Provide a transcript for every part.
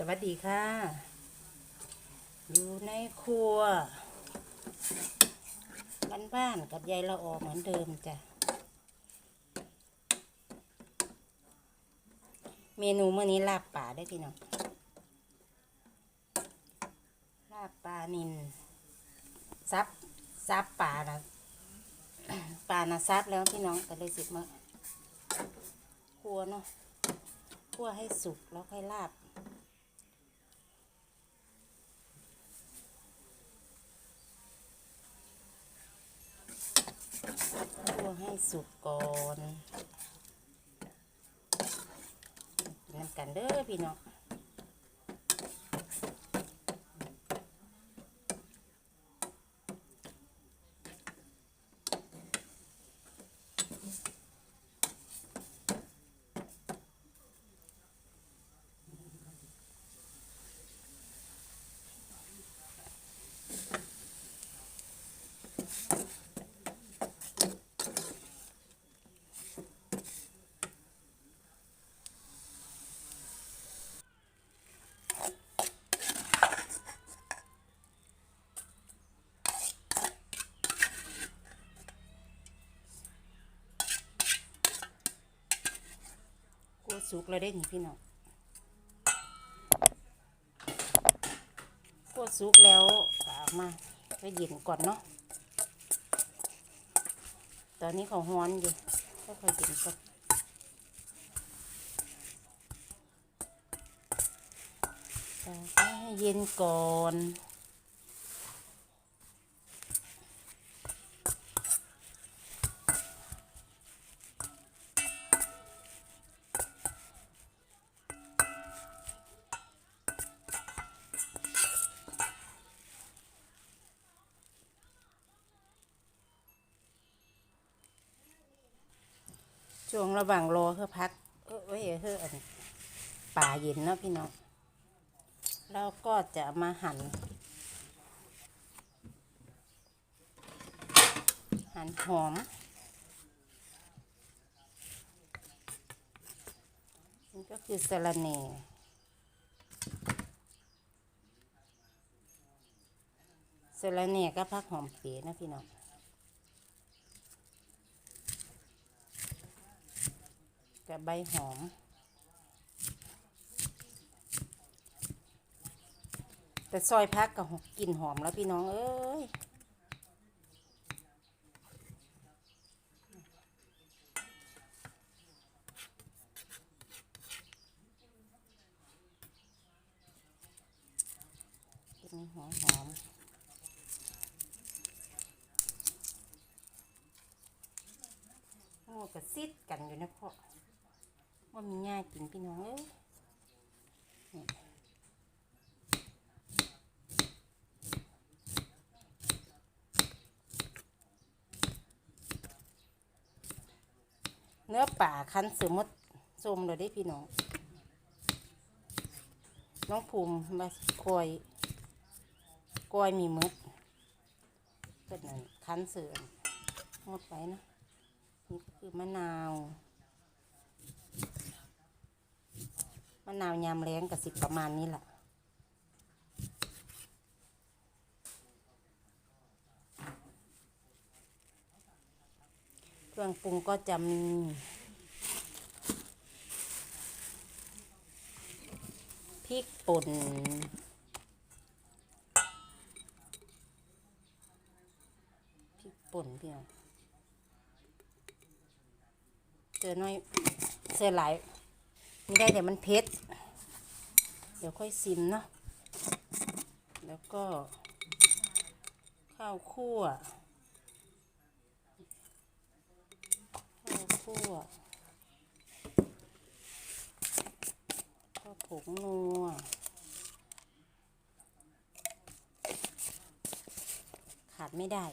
สวัสดีค่ะ อยู่ในครัวบ้านๆกับยายละออเหมือนเดิมจ้ะ เมนูเมื่อนี้ลาบป่าได้พี่น้อง ลาบปลานินซับซับป่านะป่านะซับแล้วพี่น้องก็เลยสิมาคั่วเนาะคั่วให้สุกแล้วค่อยลาบ คั่วให้ สุกก่อนนน้ำกันเด้อพี่น้อง สุกแล้วได้นี่พี่น้องกลัวสุกแล้วก็เอามาไปเย็นก่อนเนาะ ตอนนี้เขาฮ้อนอยู่ก็ค่อยเย็นก่อนตากไว้ให้เย็นก่อน ช่วงระหว่างรอเพื่อพัก เออเว้ยเฮ้ออันป่าเย็นเนาะพี่น้องแล้วก็จะมาหั่น หั่นหอมนี่ก็คือสะระแหน่สะระแหน่ก็พักหอมเปีนะพี่น้อง กับใบหอม แต่ซอยพักกับกลิ่นหอมแล้วพี่น้องเอ้ยกลิ่นหอมหอมโอ้กระซิดกันอยู่นะพ่อ ว่ามีง่ายกินพี่น้องเอ้ยเนื้อป่าคั้นเสือมดส้มเลยได้พี่น้อง น้องภูมิมาคอยกอยมีมดเป็นนั่นคั้นเสือหมดไปนะนี่ก็คือมะนาว มะนาวยามแรงกับสิบประมาณนี้แหละเครื่องปรุงก็จะมีพริกป่นพริกป่นพี่น้องเจอน้อยเจอหลายไม่ได้เดี๋ยวมันเผ็ด ดี๋ยวค่อยซิมเนาะแล้วก็ ข้าวคั่วข้าวคั่วข้าวผงนัวขาดไม่ได้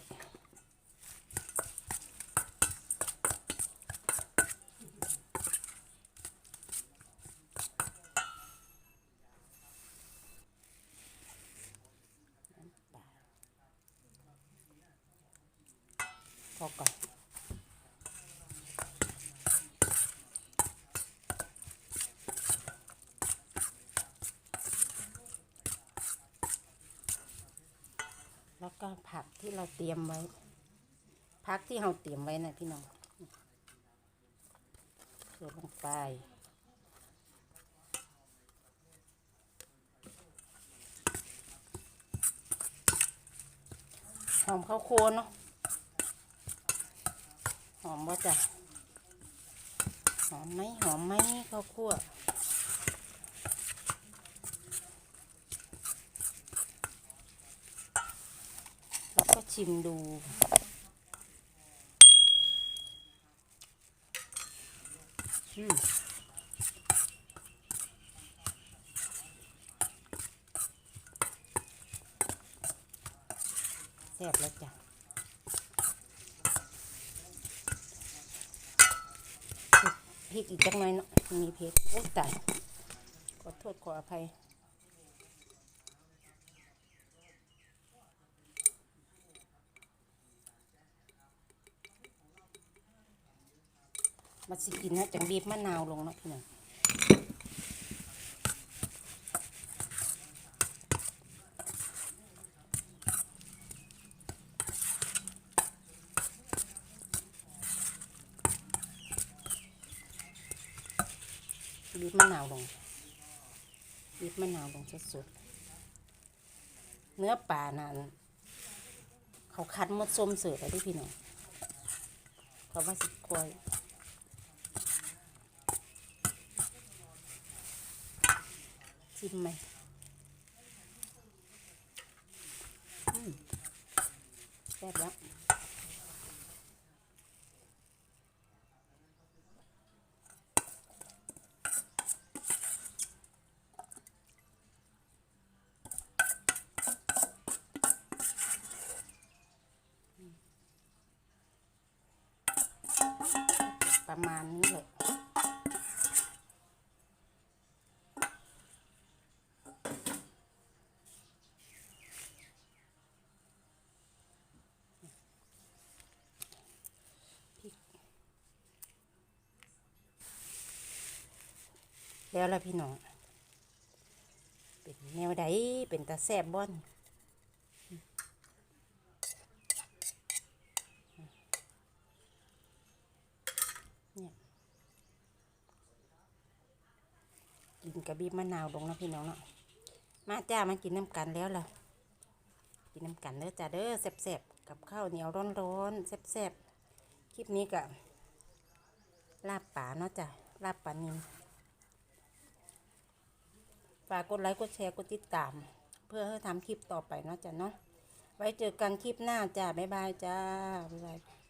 พอก่อน็ผักที่เราเตรียมไว้พักที่เราเตรียมไว้นะพี่น้องโยนลงไปหอมข้าวโพดเนาะหอมว่าจ้ะหอมไหมหอมไหมข้าวคั่ว แล้วก็ ชิมดู อืมแซ่บแล้วจ้ะพริกอีกจักหน่อยเนาะมีพริกโอ้ตายขอโทษขออภัย มาสิกินนะจังบีบมะนาวลงเนาะพี่น้องบีบมะนาวลงบีบมะนาวลงสุดๆเนื้อป่านั้นเขาคัดมดส้มเสือแล้วด้วยพี่น้องเขาว่าสิกล้วย ชิมไหมแซ่บแล้วประมาณนี้เลย แล้วล่ะพี่น้อง เป็นแนวใดเป็นตาแซบบ่อนเนี่ยกินกระบีมะนาวลงนะพี่น้องเนาะ มาจ้ามากินน้ำกันแล้วล่ะ กินน้ำกันเด้อจ้าเด้อแซ่บๆกับข้าวเหนียวร้อนๆแซ่บๆคลิปนี้กับลาบป่าเนาะจ้ะลาบป่านินากกดไลค์กดแชร์กดติดตาม เพื่อให้ทำคลิปต่อไปเนาะจ้ะเนาะไว้เจอกันคลิปหน้าจ้าบ๊ายบายจ้าบ๊ายบาย